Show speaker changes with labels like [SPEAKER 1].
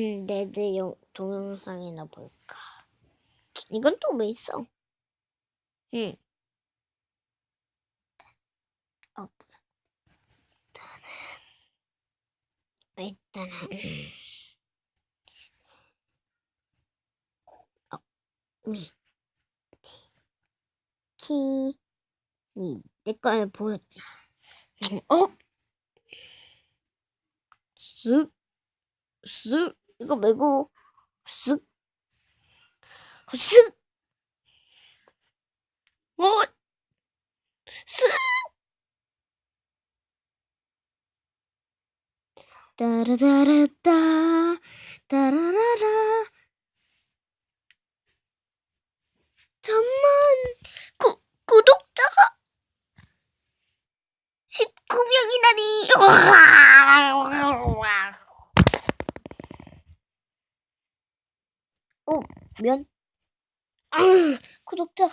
[SPEAKER 1] 음, 내내 영- 동영상이나 볼까. 이건 또 왜 있어? 응. 어, 일단은 일단은 음. 어, 미, 키, 이, 내 거를. 음, 어? 쓱, 쓱, 이거 말고, 쓱, 쓱, 어, 쓱. 따라라라따, 따라라라. 잠만, 구, 구독자가 19명이라니. 어, 면? 아, 구독자가